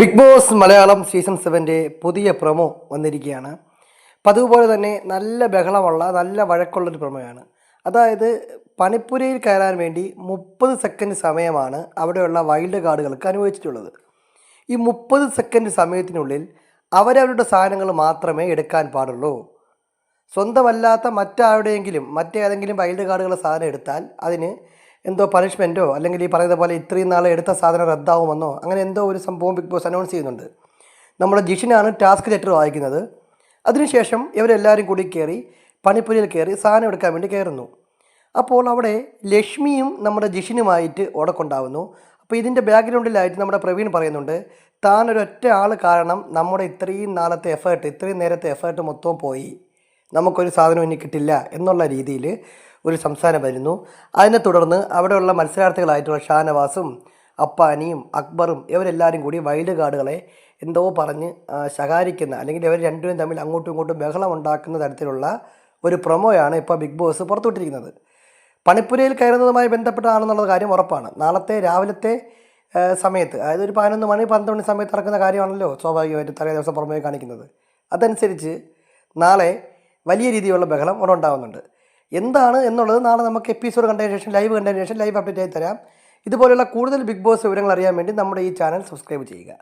Big boss Malayalam season സെവന്റെ പുതിയ promo വന്നിരിക്കുകയാണ്. പതിവ് തന്നെ നല്ല ബഹളമുള്ള നല്ല വഴക്കുള്ളൊരു പ്രൊമോയാണ്. അതായത് പണിപ്പുരയിൽ കയറാൻ വേണ്ടി മുപ്പത് സെക്കൻഡ് സമയമാണ് അവിടെയുള്ള വൈൽഡ് കാർഡുകൾക്ക് അനുവദിച്ചിട്ടുള്ളത്. ഈ മുപ്പത് സെക്കൻഡ് സമയത്തിനുള്ളിൽ അവരവരുടെ സാധനങ്ങൾ മാത്രമേ എടുക്കാൻ പാടുള്ളൂ. സ്വന്തമല്ലാത്ത മറ്റാരുടെയെങ്കിലും മറ്റേതെങ്കിലും വൈൽഡ് കാർഡുകളുടെ സാധനം എടുത്താൽ അതിന് എന്തോ പണിഷ്മെന്റോ അല്ലെങ്കിൽ ഈ പറയുന്ന പോലെ ഇത്രയും നാളെ എടുത്ത സാധനം റദ്ദാവുമെന്നോ അങ്ങനെ എന്തോ ഒരു സംഭവം ബിഗ് ബോസ് അനൗൺസ് ചെയ്യുന്നുണ്ട്. നമ്മുടെ ജിഷിനാണ് ടാസ്ക് ലെറ്റർ വായിക്കുന്നത്. അതിനുശേഷം ഇവരെല്ലാവരും കൂടി കയറി പണിപ്പുരയിൽ കയറി സാധനം എടുക്കാൻ വേണ്ടി കയറുന്നു. അപ്പോൾ അവിടെ ലക്ഷ്മിയും നമ്മുടെ ജിഷിനുമായിട്ട് ഉടക്കുണ്ടാവുന്നു അപ്പോൾ ഇതിന്റെ ബാക്ക്ഗ്രൗണ്ടിലായിട്ട് നമ്മുടെ പ്രവീൺ പറയുന്നുണ്ട് താൻ ഒരൊറ്റ ആൾ കാരണം നമ്മുടെ ഇത്രയും നാളത്തെ എഫേർട്ട് ഇത്രയും നേരത്തെ എഫേർട്ട് മൊത്തവും പോയി. നമുക്കൊരു സാധനം ഇനി കിട്ടില്ല എന്നുള്ള രീതിയിൽ ഒരു സംസാരം വരുന്നു. അതിനെ തുടർന്ന് അവിടെയുള്ള മത്സരാർത്ഥികളായിട്ടുള്ള ഷാനവാസും അപ്പാനിയും അക്ബറും ഇവരെല്ലാവരും കൂടി വൈൽഡ് കാർഡുകളെ എന്തോ പറഞ്ഞ് ശകാരിക്കുന്ന അല്ലെങ്കിൽ ഇവർ രണ്ടുപേരും തമ്മിൽ അങ്ങോട്ടും ഇങ്ങോട്ടും ബഹളം ഉണ്ടാക്കുന്ന തരത്തിലുള്ള ഒരു പ്രൊമോയാണ് ഇപ്പോൾ ബിഗ് ബോസ് പുറത്തുവിട്ടിരിക്കുന്നത്. പണിപ്പുരയിൽ കയറുന്നതുമായി ബന്ധപ്പെട്ടാണെന്നുള്ള കാര്യം ഉറപ്പാണ്. നാളത്തെ രാവിലത്തെ സമയത്ത് അതായത് ഒരു പതിനൊന്ന് മണി പന്ത്രണ്ട് മണി സമയത്ത് നടക്കുന്ന കാര്യമാണല്ലോ സ്വാഭാവികമായിട്ടും തലേ ദിവസം പുറമേ കാണിക്കുന്നത്. അതനുസരിച്ച് നാളെ വലിയ രീതിയിലുള്ള ബഹളം അവിടെ ഉണ്ടാകുന്നുണ്ട് എന്താണ് എന്നുള്ളത് നാളെ നമുക്ക് എപ്പിസോഡ് കണ്ടതിന് ശേഷം ലൈവ് കണ്ടതിന് ശേഷം ലൈവ് അപ്ഡേറ്റ് ആയി തരാം. ഇതുപോലെയുള്ള കൂടുതൽ ബിഗ് ബോസ് വിവരങ്ങൾ അറിയാൻ വേണ്ടി നമ്മുടെ ഈ ചാനൽ സബ്സ്ക്രൈബ് ചെയ്യുക.